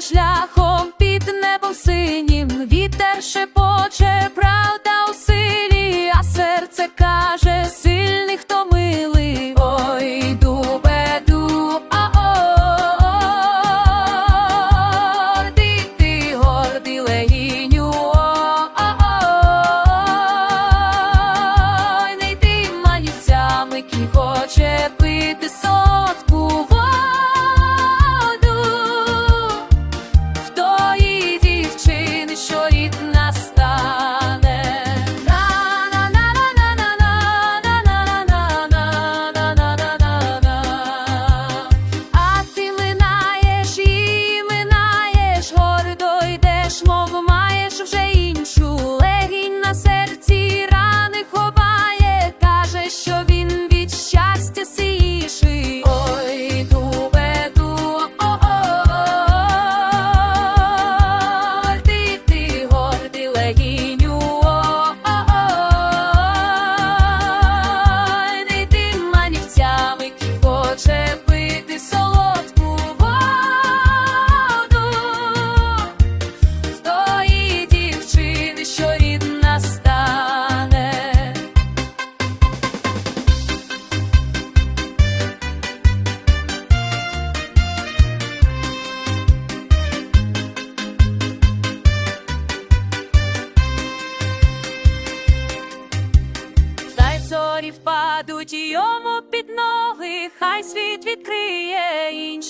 над шляхом під небом синім, вітер шепоче, правда у силі, а серце каже сильних хто милий. Ой, дубе, ду, а о гордий ти, гордий легіню, ой, не йди манівцями, кі хоче. Зорі впадуть йому під ноги, хай світ відкриє інші.